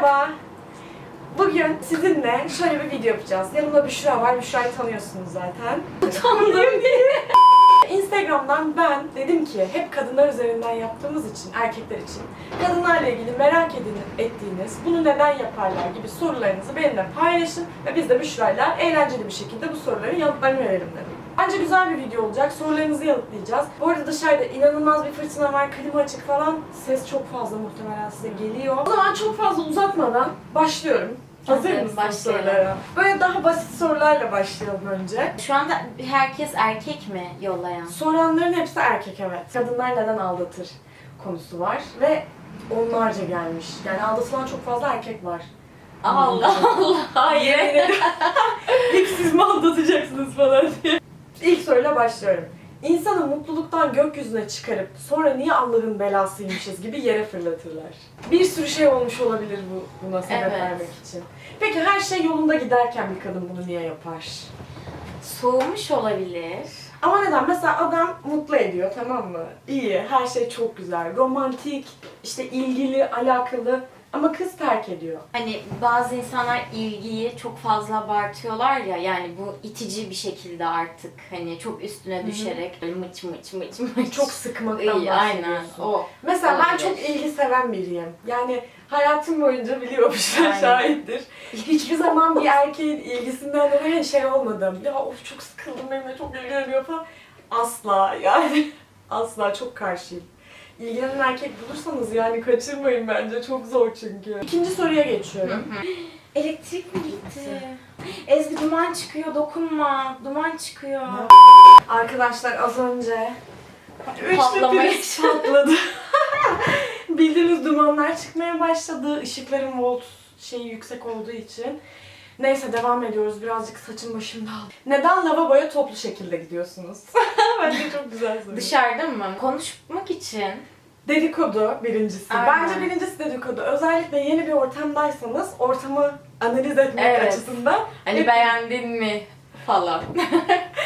Merhaba. Bugün sizinle şöyle bir video yapacağız. Yanımda Büşra var. Büşra'yı tanıyorsunuz zaten. Tanıdım diye. Instagram'dan ben dedim ki hep kadınlar üzerinden yaptığımız için, erkekler için kadınlarla ilgili merak edin, ettiğiniz, bunu neden yaparlar gibi sorularınızı benimle paylaşın ve biz de Büşra'yla eğlenceli bir şekilde bu soruların yanıtlarını verelim dedim. Bence güzel bir video olacak. Sorularınızı yanıtlayacağız. Bu arada dışarıda inanılmaz bir fırtına var, klima açık falan. Ses çok fazla muhtemelen size geliyor. O zaman çok fazla uzatmadan başlıyorum. Hazır başlayalım. sorulara? Böyle daha basit sorularla başlayalım önce. Şu anda herkes erkek mi yollayan? Soranların hepsi erkek evet. Kadınlar neden aldatır konusu var ve onlarca gelmiş. Yani aldatılan çok fazla erkek var. Allah Allah. Hayır. İlk siz mi aldatacaksınız falan diye. İlk soruyla başlıyorum. İnsanı mutluluktan gökyüzüne çıkarıp sonra niye Allah'ın belasıymışız gibi yere fırlatırlar. Bir sürü şey olmuş olabilir bu buna sebep Evet. vermek için. Peki her şey yolunda giderken bir kadın bunu niye yapar? Soğumuş olabilir. Ama neden? Mesela adam mutlu ediyor tamam mı? İyi, her şey çok güzel, romantik, işte ilgili, alakalı ama kız terk ediyor. Hani bazı insanlar ilgiyi çok fazla abartıyorlar ya yani bu itici bir şekilde artık hani çok üstüne düşerek böyle mıç mıç mıç mıç. Çok sıkmaktan iyi aynen bahsediyorsun. o. Mesela ben olabilir. çok ilgi seven biriyim. Yani hayatım boyunca biliyormuş Aynen. şahittir. Hiçbir zaman bir erkeğin ilgisinden dolayı şey olmadım. Ya of çok sıkıldım benimle çok ilgileniyor falan. Asla yani asla çok karşıyım. İlgilenen erkek bulursanız yani kaçırmayın bence çok zor çünkü. İkinci soruya geçiyorum. Elektrik mi gitti? Ezgi duman çıkıyor dokunma. Duman çıkıyor. Arkadaşlar az önce üçlü Patlamaya priz patladı. Bildiğiniz dumanlar çıkmaya başladı. Işıkların volt şeyi yüksek olduğu için. Neyse devam ediyoruz. Birazcık saçım başım dağıldı. Neden lavaboya toplu şekilde gidiyorsunuz? Bence çok güzel soru. Dışarıda mı? Konuşmak için. Dedikodu birincisi. Aynen. Bence birincisi dedikodu. Özellikle yeni bir ortamdaysanız ortamı analiz etmek Evet. açısından. Hani Hep- beğendin mi falan.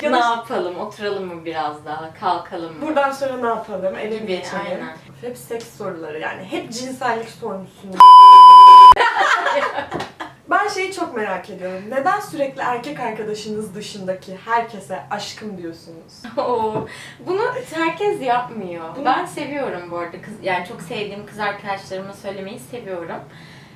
Ya ne da- yapalım? Oturalım mı biraz daha? Kalkalım mı? Buradan sonra ne yapalım? Eve mi Gibi, geçelim? aynen. Hep seks soruları yani. Hep cinsellik sormuşsunuz. ben şeyi çok merak ediyorum. Neden sürekli erkek arkadaşınız dışındaki herkese aşkım diyorsunuz? Oo, Bunu herkes yapmıyor. Bunu- Ben seviyorum bu arada. Kız, yani çok sevdiğim kız arkadaşlarıma söylemeyi seviyorum.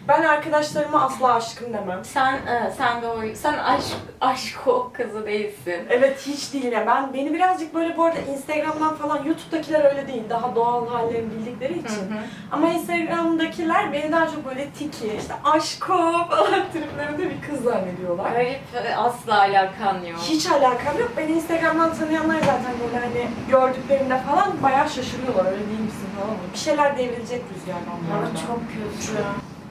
Ben arkadaşlarıma asla aşkım demem. Sen e, sen de o sen aşk aşk o kızı değilsin. Evet hiç değil ya. Ben beni birazcık böyle bu arada Instagram'dan falan YouTube'dakiler öyle değil. Daha doğal hallerini bildikleri Hı için. hı. Ama Instagram'dakiler beni daha çok böyle tiki, işte aşko falan triplerinde bir kız zannediyorlar. Garip e, asla alakan yok. Hiç alakam yok. Beni Instagram'dan tanıyanlar zaten böyle hani gördüklerinde falan bayağı şaşırıyorlar. Öyle değil misin falan. Bir şeyler devrilecek rüzgardan. bu arada. çok kötü.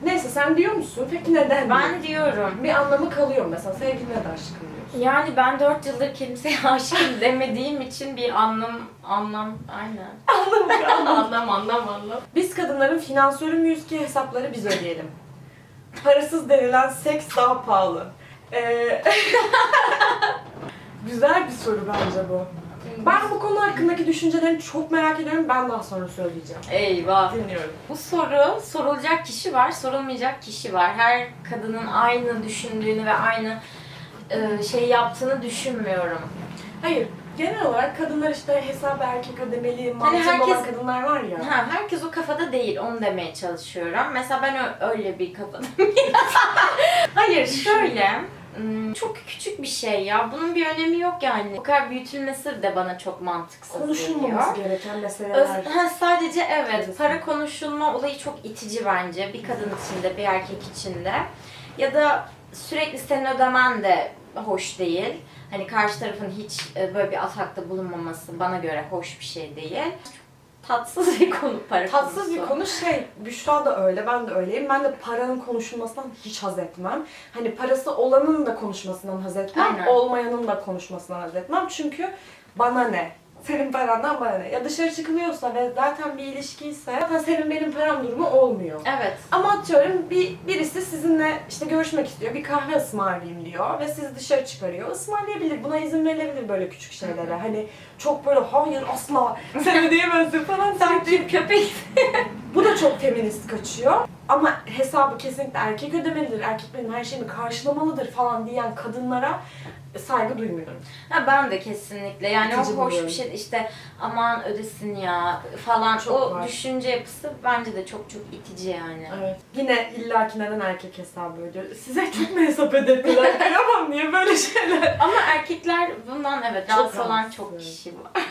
Neyse sen diyor musun? Peki neden? Ben diyorum. bir anlamı kalıyor mesela. Sevgiline de aşkım diyorsun. Yani ben 4 yıldır kimseye aşığım demediğim için bir anlam anlam aynen. Anlamı kalmadı. anlam anlam anlam. Biz kadınların finansörü müyüz ki hesapları biz ödeyelim? Parasız denilen seks daha pahalı. Ee... Güzel bir soru bence bu. Ben bu konu hakkındaki düşüncelerini çok merak ediyorum. Ben daha sonra söyleyeceğim. Eyvah. Dinliyorum. Bu soru sorulacak kişi var, sorulmayacak kişi var. Her kadının aynı düşündüğünü ve aynı e, şey yaptığını düşünmüyorum. Hayır, genel olarak kadınlar işte hesabı erkek ödemeli, mantığında herkes- olan kadınlar var ya. Ha, herkes o kafada değil, onu demeye çalışıyorum. Mesela ben ö- öyle bir kafada. Hayır, şöyle. Hmm, Çok küçük bir şey ya. Bunun bir önemi yok yani. Bu kadar büyütülmesi de bana çok mantıksız Konuşulmaması geliyor. gereken meseleler. Öz, ha, sadece evet, para konuşulma olayı çok itici bence. Bir kadın için de, bir erkek için de. Ya da sürekli senin ödemen de hoş değil. Hani karşı tarafın hiç e, böyle bir atakta bulunmaması bana göre hoş bir şey değil. Tatsız bir konu para Tatsız konusu. bir konu şey, Büşra da öyle, ben de öyleyim. Ben de paranın konuşulmasından hiç haz etmem. Hani parası olanın da konuşmasından haz etmem, Aynen. olmayanın da konuşmasından haz etmem. Çünkü bana ne? Senin parandan bana ne? Ya dışarı çıkılıyorsa ve zaten bir ilişkiyse zaten senin benim param durumu olmuyor. Evet. Ama atıyorum bir, birisi sizinle işte görüşmek istiyor, bir kahve ısmarlayayım diyor ve sizi dışarı çıkarıyor. Ismarlayabilir, buna izin verilebilir böyle küçük şeylere. Hani çok böyle hayır asla sen ödeyemezsin falan. Sanki Sanki köpek. Bu da çok feminist kaçıyor. Ama hesabı kesinlikle erkek ödemelidir, erkek benim her şeyimi karşılamalıdır falan diyen kadınlara saygı duymuyorum. Ha, ben de kesinlikle. Yani İtici o hoş buluyorum. bir şey işte aman ödesin ya falan. Çok o var. düşünce yapısı bence de çok çok itici yani. Evet. Yine illaki neden erkek hesabı ödüyor? Size çok mu hesap ödediler? Kıyamam niye böyle şeyler? Ama erkekler bundan evet Çok rahatsız olan çok kişi var.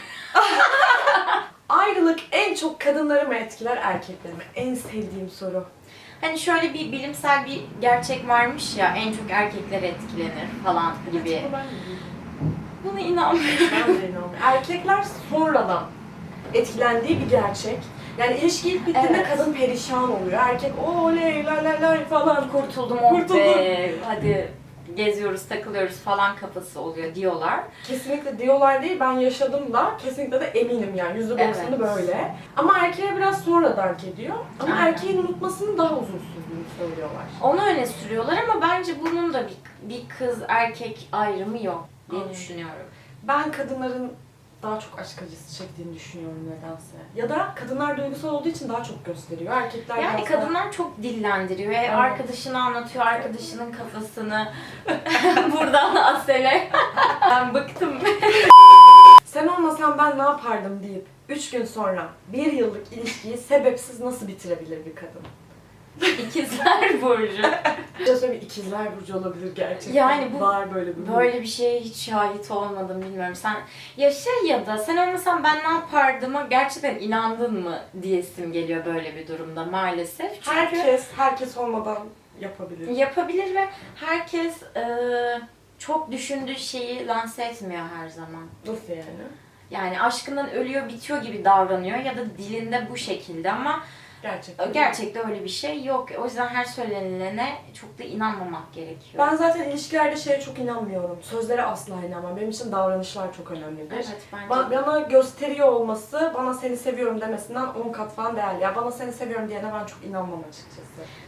Ayrılık en çok kadınları mı etkiler erkekleri mi? En sevdiğim soru. Hani şöyle bir bilimsel bir gerçek varmış ya en çok erkekler etkilenir falan gibi. Ben. Buna inanmıyorum. Ben de inanmıyorum. Erkekler sonradan etkilendiği bir gerçek. Yani ilişki ilk bittiğinde Evet. kadın perişan oluyor. Erkek oley la la la falan. Kurtuldum oh Kurtuldum. be. Hadi geziyoruz takılıyoruz falan kafası oluyor diyorlar. Kesinlikle diyorlar değil, ben yaşadım da kesinlikle de eminim yani yüzde Evet. böyle. Ama erkeğe biraz sonra dank ediyor. Ama Aynen. erkeğin unutmasının daha uzun sürdüğünü söylüyorlar. Onu öne sürüyorlar ama bence bunun da bir, bir kız erkek ayrımı yok diye Aynen. düşünüyorum. Ben kadınların daha çok aşk acısı çektiğini düşünüyorum nedense. Ya da kadınlar duygusal olduğu için daha çok gösteriyor. Erkekler Yani biraz daha- kadınlar çok dillendiriyor. ve. Arkadaşını anlatıyor, arkadaşının kafasını. Buradan Asel'e. ben bıktım. Sen olmasan ben ne yapardım deyip 3 gün sonra bir yıllık ilişkiyi sebepsiz nasıl bitirebilir bir kadın? İkizler Burcu. Bir şey söyleyeyim ikizler burcu olabilir gerçekten. Yani bu- Var böyle bir Böyle bir şeye hiç şahit olmadım bilmiyorum. Sen yaşa ya da sen olmasan ben ne yapardım'a gerçekten inandın mı diyesim geliyor böyle bir durumda maalesef. Çünkü Herkes, herkes olmadan yapabilir. yapabilir ve herkes e, çok düşündüğü şeyi lanse etmiyor her zaman. Nasıl yani? Yani aşkından ölüyor bitiyor gibi davranıyor ya da dilinde bu şekilde ama Gerçekten. gerçekte öyle bir şey yok. O yüzden her söylenilene çok da inanmamak gerekiyor. Ben zaten ilişkilerde şeye çok inanmıyorum. Sözlere asla inanmam. Benim için davranışlar çok önemlidir. Evet bence. Ba- bana gösteriyor olması, bana seni seviyorum demesinden 10 kat falan değerli. Ya bana seni seviyorum diyene ben çok inanmam açıkçası.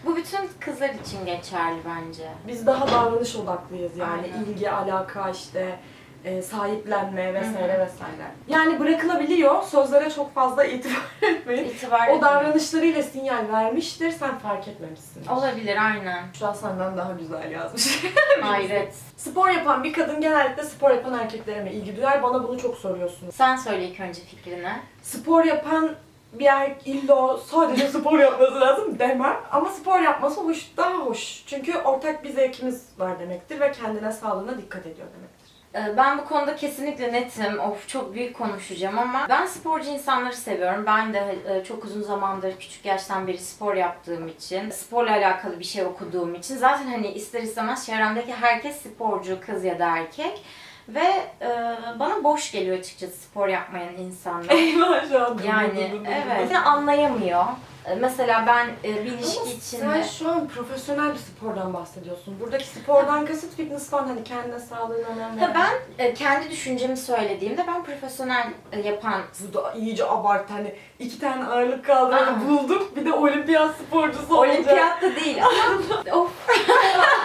Bu bütün kızlar için geçerli bence. Biz daha davranış odaklıyız yani. Aynen. ilgi, alaka işte e, sahiplenme vesaire Hı hı. vesaire. Yani bırakılabiliyor. Sözlere çok fazla itibar etmeyin. İtibar O davranışlarıyla sinyal vermiştir, sen fark etmemişsin. Olabilir aynen. Şu an senden daha güzel yazmış. Hayret. spor yapan bir kadın genellikle spor yapan erkeklere mi ilgi duyar? Bana bunu çok soruyorsunuz. Sen söyle ilk önce fikrini. Spor yapan bir er illa sadece spor yapması lazım demem. Ama spor yapması hoş, daha hoş. Çünkü ortak bir zevkimiz var demektir ve kendine sağlığına dikkat ediyor demektir. Ee, Ben bu konuda kesinlikle netim. Of çok büyük konuşacağım ama ben sporcu insanları seviyorum. Ben de e, çok uzun zamandır küçük yaştan beri spor yaptığım için, sporla alakalı bir şey okuduğum için zaten hani ister istemez çevremdeki herkes sporcu, kız ya da erkek. Ve e, bana boş geliyor açıkçası spor yapmayan insanlar. Eyvah şu an. Yani evet. Seni anlayamıyor. E, Mesela ben e, bir ilişki Ama içinde... sen şu an profesyonel bir spordan bahsediyorsun. Buradaki spordan kasıt fitness falan hani kendine sağlığına önem Ha, veren. ben e, kendi düşüncemi söylediğimde ben profesyonel e, yapan Bu da iyice abart hani iki tane ağırlık Aa. bulduk bir de olimpiyat sporcusu olacak. Olimpiyatta değil ama of.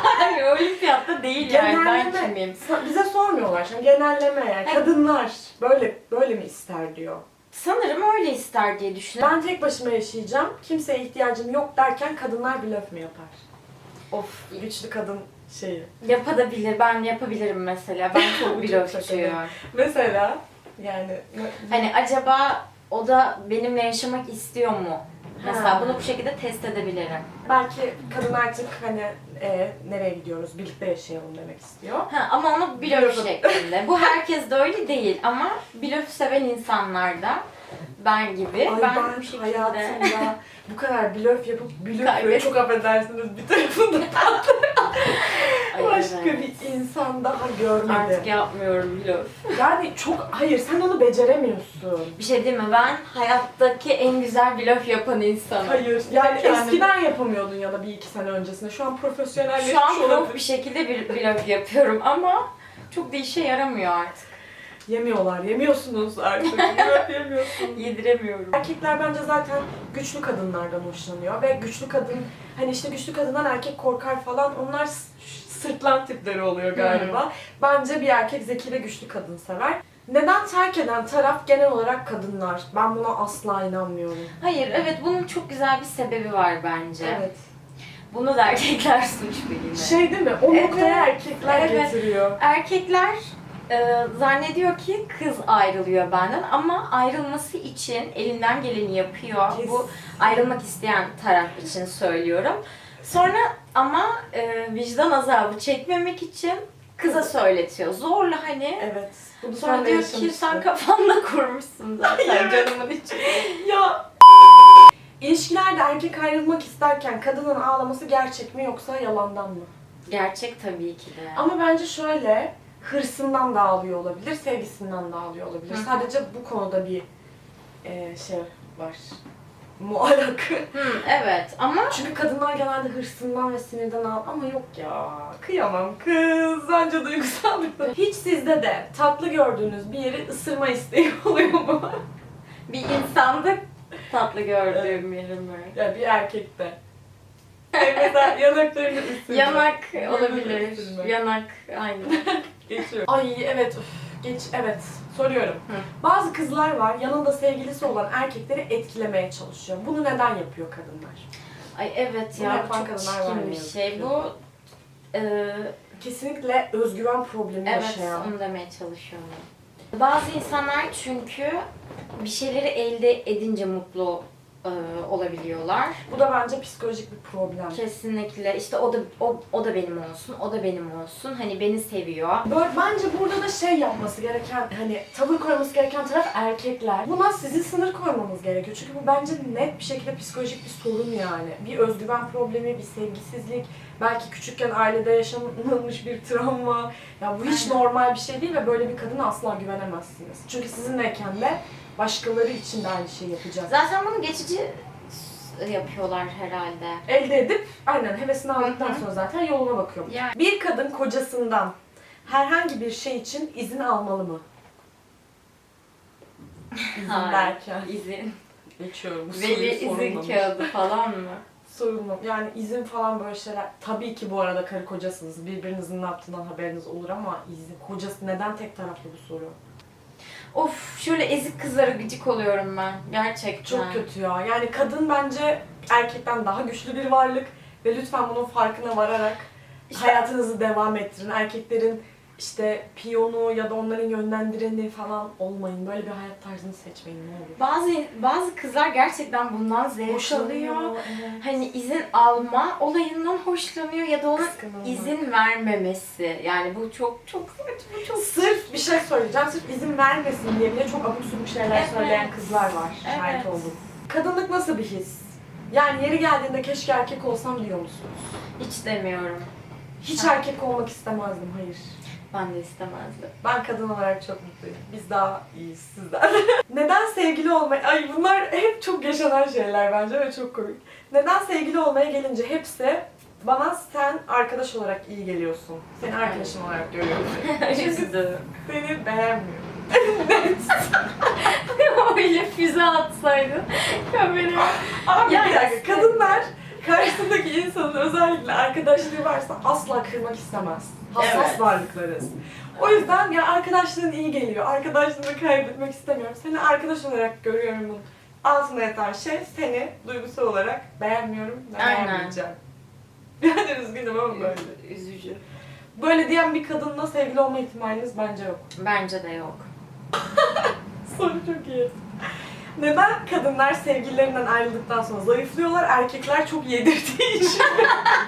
Hayır olimpiyatta değil yani ben Genelleme. kimim? Sa- Bize sormuyorlar şimdi genelleme yani Hayır. kadınlar böyle böyle mi ister diyor. Sanırım öyle ister diye düşünüyorum. Ben tek başıma yaşayacağım, kimseye ihtiyacım yok derken kadınlar blöf mü yapar? Of, güçlü kadın şeyi. Yapabilir, ben yapabilirim mesela. Ben çok Çok blöfçüyüm. Mesela yani Hani acaba o da benimle yaşamak istiyor mu? Mesela Ha. bunu bu şekilde test edebilirim. belki kadın artık hani e, nereye gidiyoruz, birlikte yaşayalım demek istiyor. Ha, ama onu blöf Blöf. şeklinde. Bu herkes de öyle değil ama blöf seven insanlar da ben gibi. Ay ben, ben, bu şekilde hayatımda bu kadar blöf yapıp blöf Kaybettim. böyle çok affedersiniz bir tarafında Ay, başka evet. bir insan daha görmedim. Artık yapmıyorum blöf. Yani çok hayır sen onu beceremiyorsun. Bir şey değil mi? Ben hayattaki en güzel blöf yapan insanım. Hayır. Yani Kendim- eskiden yapamıyordun ya da bir iki sene öncesinde. Şu an profesyonelleşmiş Şu an prof bir şekilde bir blöf yapıyorum ama çok da işe yaramıyor artık. Yemiyorlar. Yemiyorsunuz artık. Yemiyorsunuz. Yediremiyorum. Erkekler bence zaten güçlü kadınlardan hoşlanıyor ve güçlü kadın hani işte güçlü kadından erkek korkar falan onlar sırtlan tipleri oluyor galiba. Bence bir erkek zeki ve güçlü kadın sever. Neden terk eden taraf genel olarak kadınlar? Ben buna asla inanmıyorum. Hayır, evet bunun çok güzel bir sebebi var bence. Evet. Bunu da erkekler suçlu yine. Şey değil mi? O Evet. noktaya erkekler Evet. getiriyor. Erkekler e, zannediyor ki kız ayrılıyor benden ama ayrılması için elinden geleni yapıyor. Bu ayrılmak isteyen taraf için söylüyorum. Sonra ama e, vicdan azabı çekmemek için kıza söyletiyor. Zorla hani. Evet. Bunu Sonra diyor ki sen kafanda kurmuşsun zaten canımın için. Ya İlişkilerde erkek ayrılmak isterken kadının ağlaması gerçek mi yoksa yalandan mı? Gerçek tabii ki de. Ama bence şöyle hırsından da ağlıyor olabilir, sevgisinden de ağlıyor olabilir. Hı. Sadece bu konuda bir e, şey var. Muallak. Hı, evet ama Çünkü kadınlar genelde hırsından ve sinirden ağ ama yok ya. Kıyamam kız. Bence duygusal bir Hiç sizde de tatlı gördüğünüz bir yeri ısırma isteği oluyor mu? bir insanda tatlı gördüğüm yerimi. ya bir erkekte. Mesela yanaklarını ısırma. Yanak olabilir. Yanak aynı. Geçiyor. Ay evet üf, geç evet soruyorum. Hı. Bazı kızlar var yanında sevgilisi olan erkekleri etkilemeye çalışıyor. Bunu neden yapıyor kadınlar? Ay evet Bunu ya yapan çok kadınlar var çirkin ne bir yazık şey. ki. Bu e, Kesinlikle özgüven problemi evet yaşayan. onu demeye çalışıyorum. Bazı insanlar çünkü bir şeyleri elde edince mutlu e, olabiliyorlar. Bu da bence psikolojik bir problem. Kesinlikle işte o da o, o da benim olsun, o da benim olsun. Hani beni seviyor. Böyle, bence burada da şey yapması gereken, hani tavır koyması gereken taraf erkekler. Buna sizin sınır koymanız gerekiyor. Çünkü bu bence net bir şekilde psikolojik bir sorun yani. Bir özgüven problemi, bir sevgisizlik, belki küçükken ailede yaşanılmış bir travma. Ya bu hiç normal bir şey değil ve böyle bir kadına asla güvenemezsiniz. Çünkü sizinleyken de başkaları için de aynı şeyi yapacak. Zaten bunu geçici yapıyorlar herhalde. Elde edip aynen hevesini aldıktan sonra zaten yoluna bakıyor. Yani Bir kadın kocasından herhangi bir şey için izin almalı mı? İzin Hayır. derken. izin, Geçiyorum. bu veli izin sorulmamış. kağıdı falan mı? Sorulmamış. Yani izin falan böyle şeyler. Tabii ki bu arada karı kocasınız. Birbirinizin ne yaptığından haberiniz olur ama izin. Kocası neden tek taraflı bu soru? Of şöyle ezik kızlara gıcık oluyorum ben gerçekten. Çok kötü ya. Yani kadın bence erkekten daha güçlü bir varlık ve lütfen bunun farkına vararak İşte- hayatınızı devam ettirin. Erkeklerin işte piyonu ya da onların yönlendireni falan olmayın. Böyle bir hayat tarzını seçmeyin ne olur. Bazı bazı kızlar gerçekten bundan zevk alıyor. Hani izin alma olayından hoşlanıyor ya da ona izin vermemesi. Yani bu çok çok saçma çok Sırf bir şey söyleyeceğim. Sırf izin vermesin diye bile çok abuk subuk şeyler Evet. söyleyen kızlar var. Şahit Evet. oldum. Kadınlık nasıl bir his? Yani yeri geldiğinde keşke erkek olsam diyor musunuz? hiç demiyorum. Hiç erkek olmak istemezdim, hayır. Ben de istemezdim. Ben kadın olarak çok mutluyum. Biz daha iyiyiz sizden. Neden sevgili olmaya... Ay bunlar hep çok yaşanan şeyler bence ve çok komik. Neden sevgili olmaya gelince hepsi bana sen arkadaş olarak iyi geliyorsun. Seni arkadaşım olarak görüyorum. Çünkü seni beğenmiyorum. Öyle füze atsaydın kameraya. Abi Yani bir dakika, kadınlar karşısındaki insanın özellikle arkadaşlığı varsa asla kırmak istemez. Hassas Evet. varlıklarız. O yüzden ya arkadaşlığın iyi geliyor, arkadaşlığını kaybetmek istemiyorum. Seni arkadaş olarak görüyorum. Altına yatan şey seni duygusal olarak beğenmiyorum beğenmeyeceğim. Yani üzgünüm ama böyle. Üzücü. Böyle diyen bir kadınla sevgili olma ihtimaliniz bence yok. Bence de yok. Soru çok iyi. Neden kadınlar sevgililerinden ayrıldıktan sonra zayıflıyorlar, erkekler çok yedirdiği için?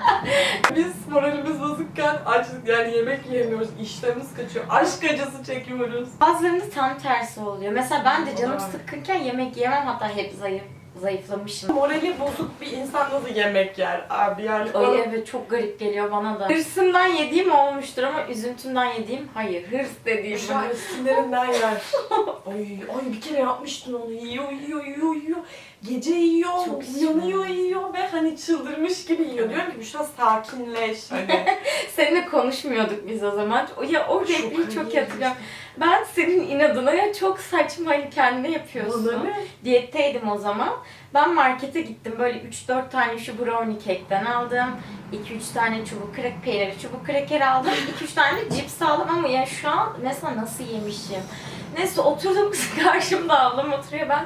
Biz moralimiz bozukken açlık yani yemek yiyemiyoruz, iştahımız kaçıyor, aşk acısı çekiyoruz. Bazılarında tam tersi oluyor. Mesela ben de canım sıkkınken yemek yemem hatta hep zayıf zayıflamışım. Morali bozuk bir insan nasıl yemek yer abi yani? bana- Ay evet çok garip geliyor bana da. Hırsımdan yediğim olmuştur ama üzüntümden yediğim hayır. Hırs dediğim. Şu an sinirinden yer. Ay, ay bir kere yapmıştın onu. Yiyor, yiyor, yiyor, yiyor. Gece yiyor, Çok uyanıyor, yiyor ve hani çıldırmış gibi yiyor. Diyorum ki Büşra sakinleş. Hani. Seninle konuşmuyorduk biz o zaman. Ya o repliği çok, iyi. hatırlıyorum. Ben senin inadına ya çok saçma hani kendine yapıyorsun. Ne? Diyetteydim o zaman. Ben markete gittim. Böyle 3-4 tane şu brownie kekten aldım. 2-3 tane çubuk krek peyniri, çubuk kreker aldım. 2-3 tane cips aldım ama ya şu an mesela nasıl yemişim? Neyse oturdum karşımda ablam oturuyor ben.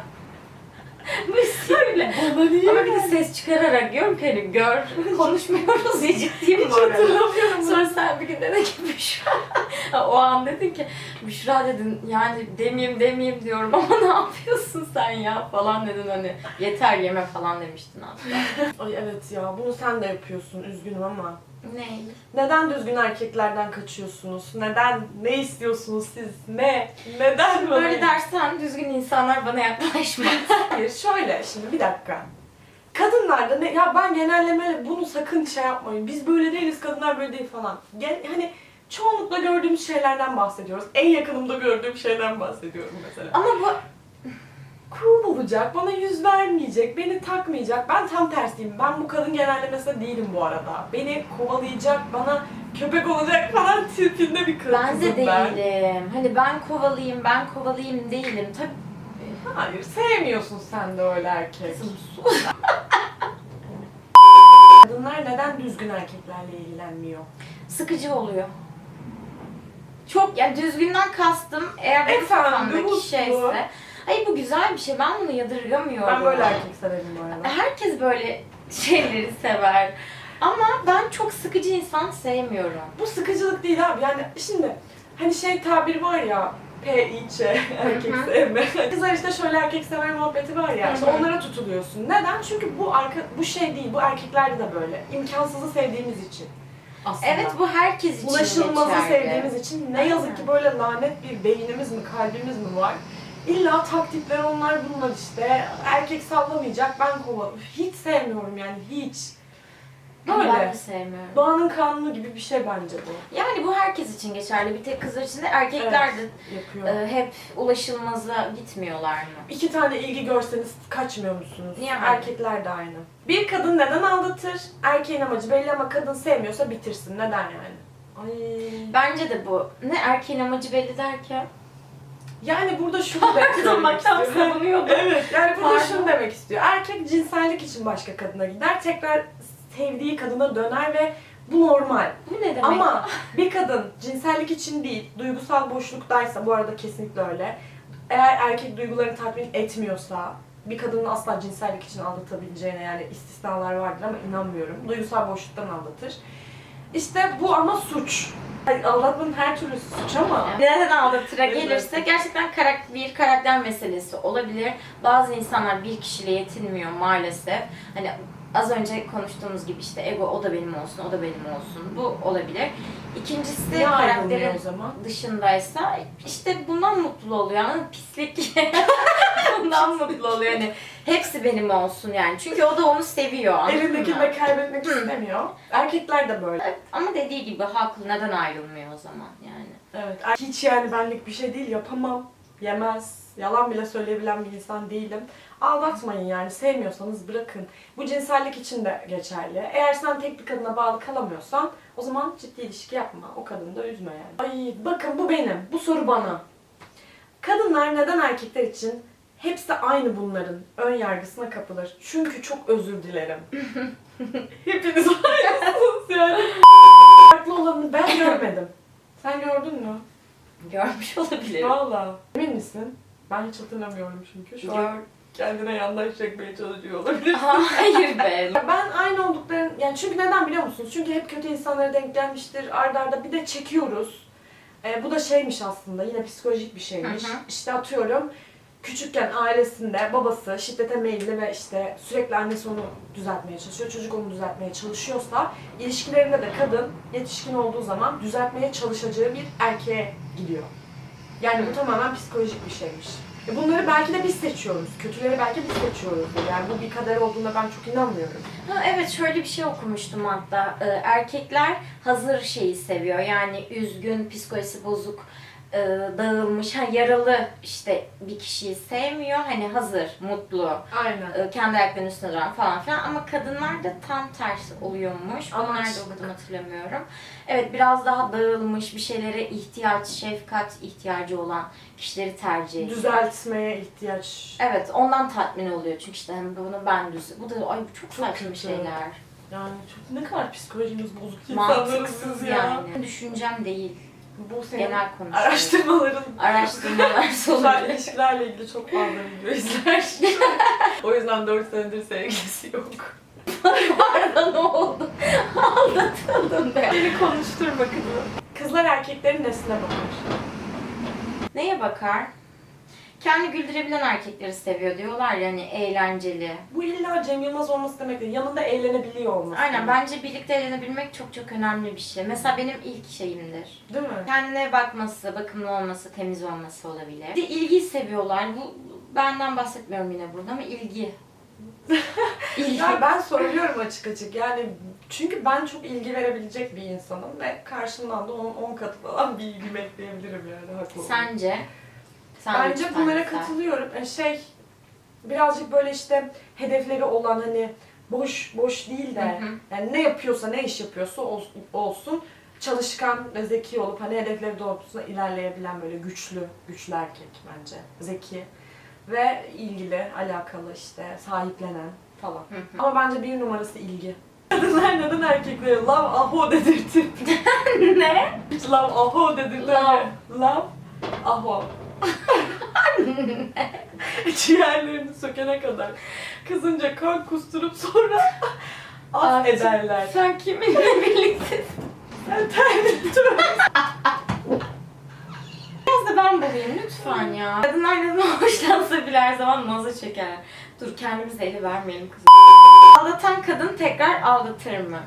Böyle. Bana niye Ama bir de ses çıkararak diyorum ki hani gör konuşmuyoruz ya ciddiyim bu arada. hatırlamıyorum. Sonra sen bir gün dedin ki Büşra, o an dedin ki Büşra dedin yani demeyeyim demeyeyim diyorum ama ne yapıyorsun sen ya falan dedin hani yeter yeme falan demiştin hatta. Ay evet ya bunu sen de yapıyorsun üzgünüm ama. Ne? Neden düzgün erkeklerden kaçıyorsunuz? Neden? Ne istiyorsunuz siz? Ne? Neden böyle? Böyle dersen düzgün insanlar bana yaklaşmaz. Hayır şöyle şimdi bir dakika. Kadınlarda ne ya ben genellemeyle bunu sakın şey yapmayın. Biz böyle değiliz kadınlar böyle değil falan. Gen, hani çoğunlukla gördüğümüz şeylerden bahsediyoruz. En yakınımda gördüğüm şeyden bahsediyorum mesela. ama bu Cool olacak, bana yüz vermeyecek, beni takmayacak. Ben tam tersiyim. Ben bu kadın genellemesinde değilim bu arada. Beni kovalayacak, bana köpek olacak falan tipinde bir kızım ben de ben. değilim. Hani ben kovalayayım ben kovalayayım değilim. Tabii Hayır, sevmiyorsun sen de öyle erkek. kızım sus. Kadınlar neden düzgün erkeklerle ilgilenmiyor? Sıkıcı oluyor. Çok yani düzgünden kastım eğer benim Efendim, kafamdaki mutlu. şeyse. Hayır bu güzel bir şey. Ben bunu yadırgamıyorum. Ben böyle erkek severim bu arada. Herkes böyle şeyleri sever. Ama ben çok sıkıcı insan sevmiyorum. Bu sıkıcılık değil abi. Yani şimdi hani şey tabir var ya P-İ-Ç erkek sevme. Kızlar işte şöyle erkek sever muhabbeti var ya. işte onlara tutuluyorsun. Neden? Çünkü bu arka bu şey değil. Bu erkeklerde de böyle. İmkansızı sevdiğimiz için. Aslında. Evet bu herkes için Ulaşılmazı geçerli. sevdiğimiz için ne yazık ki böyle lanet bir beynimiz mi kalbimiz mi var? İlla taktikler onlar bunlar işte. Erkek sallamayacak ben kova. Hiç sevmiyorum yani hiç. Ben Böyle. de sevmiyorum. Doğanın kanunu gibi bir şey bence bu. Yani bu herkes için geçerli. Bir tek kızlar için de erkekler de Yapıyor. e, hep ulaşılmaza gitmiyorlar mı? İki tane ilgi görseniz kaçmıyor musunuz? Yani. Erkekler de aynı. Bir kadın neden aldatır? Erkeğin amacı belli ama kadın sevmiyorsa bitirsin. Neden yani? Ay. Bence de bu. Ne erkeğin amacı belli derken? Yani burada şunu demek tam savunuyordum. Evet yani burada Pardon. şunu demek istiyor. Erkek cinsellik için başka kadına gider. Tekrar sevdiği kadına döner ve bu normal. Bu ne demek? Ama bir kadın cinsellik için değil, duygusal boşluktaysa, bu arada kesinlikle öyle. Eğer erkek duygularını tatmin etmiyorsa, bir kadının asla cinsellik için aldatabileceğine yani istisnalar vardır ama inanmıyorum. Duygusal boşluktan aldatır. İşte bu ama suç. Yani aldatmanın her türlü suç ama. Neden aldatıra gelirse gerçekten karakter, bir karakter meselesi olabilir. Bazı insanlar bir kişiyle yetinmiyor maalesef. Hani az önce konuştuğumuz gibi işte ego o da benim olsun, o da benim olsun. Bu olabilir. İkincisi Ne karakterin o zaman? dışındaysa işte bundan mutlu oluyor. Yani pislik bundan mutlu oluyor. Yani hepsi benim olsun yani. Çünkü o da onu seviyor. anladın Elindeki de kaybetmek istemiyor. Erkekler de böyle. Ama dediği gibi haklı. Neden ayrılmıyor o zaman yani? Evet. Hiç yani benlik bir şey değil. Yapamam. Yemez. Yalan bile söyleyebilen bir insan değilim. Aldatmayın yani. Sevmiyorsanız bırakın. Bu cinsellik için de geçerli. Eğer sen tek bir kadına bağlı kalamıyorsan o zaman ciddi ilişki yapma. O kadını da üzme yani. Ay bakın bu benim. Bu soru bana. Kadınlar neden erkekler için hepsi aynı bunların ön yargısına kapılır? Çünkü çok özür dilerim. Hepiniz aynısınız yani. Farklı olanını ben görmedim. Sen gördün mü? Görmüş olabilirim. Valla. Emin misin? Ben hiç hatırlamıyorum çünkü. Şu an Gör. kendine yandaş çekmeye çalışıyor olabilir. Hayır be. Ben aynı olduklarını, yani çünkü neden biliyor musunuz? Çünkü hep kötü insanlara denk gelmiştir, arda arda bir de çekiyoruz. Ee, bu da şeymiş aslında, yine psikolojik bir şeymiş. Hı hı. İşte atıyorum, küçükken ailesinde babası şiddete meyilli ve işte sürekli annesi onu düzeltmeye çalışıyor, çocuk onu düzeltmeye çalışıyorsa, ilişkilerinde de kadın yetişkin olduğu zaman düzeltmeye çalışacağı bir erkeğe gidiyor. Yani bu tamamen psikolojik bir şeymiş. E bunları belki de biz seçiyoruz. Kötüleri belki biz seçiyoruz. Yani bu bir kader olduğuna ben çok inanmıyorum. Ha, evet şöyle bir şey okumuştum hatta. Ee, erkekler hazır şeyi seviyor. Yani üzgün, psikolojisi bozuk, e, dağılmış, ha, yaralı işte bir kişiyi sevmiyor. Hani hazır, mutlu, Aynen. e, kendi ayaklarının üstüne duran falan filan. Ama kadınlarda tam tersi oluyormuş. Onu nerede Amaçlık. okudum hatırlamıyorum. Evet biraz daha dağılmış, bir şeylere ihtiyaç, şefkat ihtiyacı olan kişileri tercih ediyor. Düzeltmeye ihtiyaç. Evet ondan tatmin oluyor çünkü işte hem bunu ben düz. Bu da ay bu çok, Çok saçma kötü. şeyler. Yani çok ne kadar psikolojimiz bozuk insanlarız Mantıksız ya. yani. Düşüncem değil. Bu senin Genel konuşuyoruz. araştırmaların Araştırmalar sonucu. ilişkilerle ilgili çok fazla video izler. o yüzden 4 senedir sevgilisi yok. Arada ne oldu? Aldatıldım be. Beni konuşturma kızım. Kızlar erkeklerin nesine bakar? Neye bakar? Kendi güldürebilen erkekleri seviyor diyorlar ya hani eğlenceli. Bu illa Cem Yılmaz olması demek değil. Yanında eğlenebiliyor olması. Aynen demek. bence birlikte eğlenebilmek çok çok önemli bir şey. Mesela benim ilk şeyimdir. Değil mi? Kendine bakması, bakımlı olması, temiz olması olabilir. Bir de ilgiyi seviyorlar. Bu benden bahsetmiyorum yine burada ama ilgi. ilgi. Ya ben soruyorum açık açık yani çünkü ben çok ilgi verebilecek bir insanım ve karşımdan da onun 10 katı falan bir ilgi bekleyebilirim yani haklı. Sence? Sen Bence lütfen bunlara katılıyorum. E, Şey birazcık böyle işte hedefleri olan hani boş boş değil de Hı hı. yani ne yapıyorsa ne iş yapıyorsa ol- olsun çalışkan ve zeki olup hani hedefleri doğrultusunda ilerleyebilen böyle güçlü güçlü erkek bence zeki ve ilgili alakalı işte sahiplenen falan. Hı hı. Ama bence bir numarası ilgi. Kadınlar neden erkeklere love aho dedirtir? ne? Love aho dedirtir. Love. Love aho. Ciğerlerini sökene kadar kızınca kan kusturup sonra af Artık ederler. Sen kiminle birlikte? Sen terlettin. Biraz da ben bulayım lütfen ya. Kadınlar ne zaman hoşlansa bile her zaman nazı çeker. Dur kendimize eli vermeyelim kızım. Aldatan kadın tekrar aldatır mı?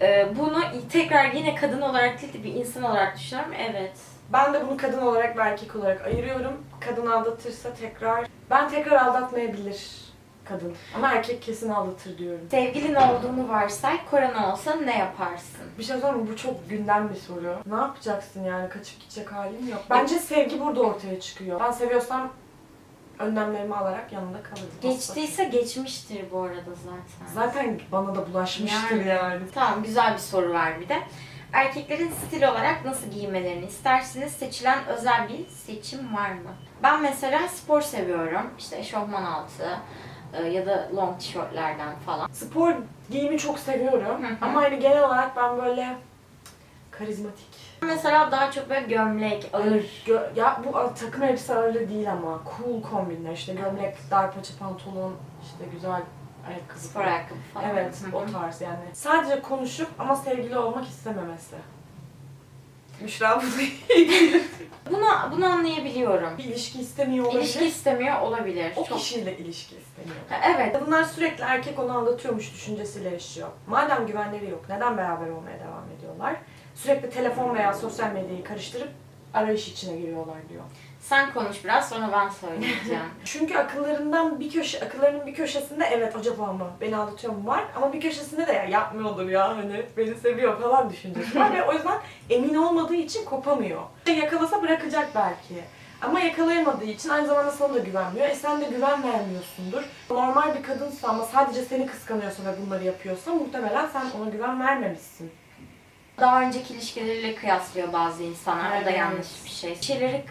Ee, bunu tekrar yine kadın olarak değil de bir insan olarak düşünüyorum. Evet. Ben de bunu kadın olarak ve erkek olarak ayırıyorum. Kadın aldatırsa tekrar, ben tekrar aldatmayabilir kadın. Ama erkek kesin aldatır diyorum. Sevgilin olduğunu varsay, korona olsa ne yaparsın? Bir şey söyleyeyim mi? Bu çok gündem bir soru. Ne yapacaksın yani? Kaçıp gidecek halin yok. Bence sevgi burada ortaya çıkıyor. Ben seviyorsam önlemlerimi alarak yanında kalırım. Geçtiyse geçmiştir bu arada zaten. Zaten bana da bulaşmıştır yani. Tamam güzel bir soru var bir de. Erkeklerin stil olarak nasıl giyinmelerini istersiniz? Seçilen özel bir seçim var mı? Ben mesela spor seviyorum. İşte eşofman altı e, ya da long tişörtlerden falan. Spor giyimi çok seviyorum. Hı hı. Ama hani genel olarak ben böyle karizmatik. Mesela daha çok böyle gömlek, ağır. Gö- ya bu takım elbise ağırlığı değil ama cool kombinler işte gömlek, dar paça pantolon, işte güzel ayakkabı. Spor ayakkabı falan. Evet, Hı hı. o tarz yani. Sadece konuşup ama sevgili olmak istememesi. Müşra bu Bunu, bunu anlayabiliyorum. bir ilişki istemiyor olabilir. İlişki istemiyor olabilir. o Çok... kişiyle ilişki istemiyor. Ha, Evet. Kadınlar sürekli erkek onu aldatıyormuş düşüncesiyle yaşıyor. Madem güvenleri yok, neden beraber olmaya devam ediyorlar? Sürekli telefon veya sosyal medyayı karıştırıp arayış içine giriyorlar diyor. Sen konuş biraz sonra ben söyleyeceğim. Çünkü akıllarından bir köşe, akıllarının bir köşesinde evet acaba mı beni aldatıyor mu var ama bir köşesinde de ya yapmıyordur ya hani beni seviyor falan düşüncesi var ve o yüzden emin olmadığı için kopamıyor. Yakalasa bırakacak belki. Ama yakalayamadığı için aynı zamanda sana da güvenmiyor. E sen de güven vermiyorsundur. Normal bir kadınsa ama sadece seni kıskanıyorsa ve bunları yapıyorsa muhtemelen sen ona güven vermemişsin. Daha önceki ilişkileriyle kıyaslıyor bazı insanlar. O da Evet. yanlış bir şey. Şeyleri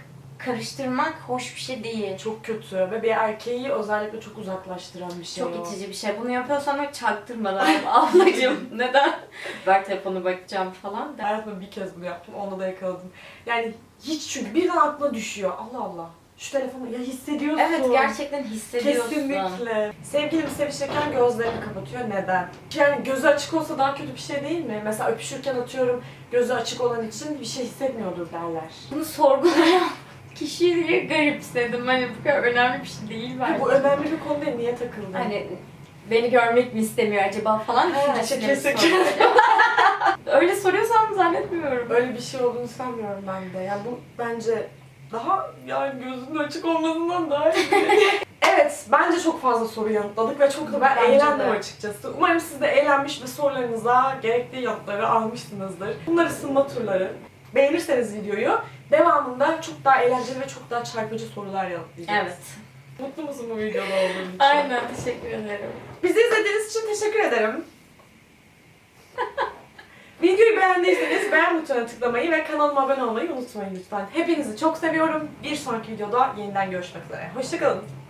karıştırmak hoş bir şey değil. Çok kötü ve bir erkeği özellikle çok uzaklaştıran bir şey Çok o. itici bir şey. Bunu yapıyorsan da çaktırmadan ablacığım neden? Ver telefonu bakacağım falan da. Hayatımda bir kez bunu yaptım, onda da yakaladım. Yani hiç çünkü birden aklına düşüyor. Allah Allah. Şu telefonu ya hissediyorsun. Evet gerçekten hissediyorsun. Kesinlikle. Sevgilim sevişirken gözlerini kapatıyor. Neden? Yani gözü açık olsa daha kötü bir şey değil mi? Mesela öpüşürken atıyorum gözü açık olan için bir şey hissetmiyordur derler. Bunu sorgulayan kişiyi diye garipsedim. Hani bu kadar önemli bir şey değil bence. bu önemli bir konu değil. Niye takıldın? Hani beni görmek mi istemiyor acaba falan soruyorum. Öyle soruyorsan zannetmiyorum. Öyle bir şey olduğunu sanmıyorum ben de. Yani bu bence daha yani gözünün açık olmasından daha iyi. evet, bence çok fazla soru yanıtladık ve çok da ben Bence eğlendim de. açıkçası. Umarım siz de eğlenmiş ve sorularınıza gerekli yanıtları almışsınızdır. Bunlar ısınma turları. Beğenirseniz videoyu devamında çok daha eğlenceli ve çok daha çarpıcı sorular yanıtlayacağız. Evet. Mutlu musun bu videoda olduğun için? Aynen teşekkür ederim. Bizi izlediğiniz için teşekkür ederim. Videoyu beğendiyseniz beğen butonuna tıklamayı ve kanalıma abone olmayı unutmayın lütfen. Hepinizi çok seviyorum. Bir sonraki videoda yeniden görüşmek üzere. Hoşçakalın.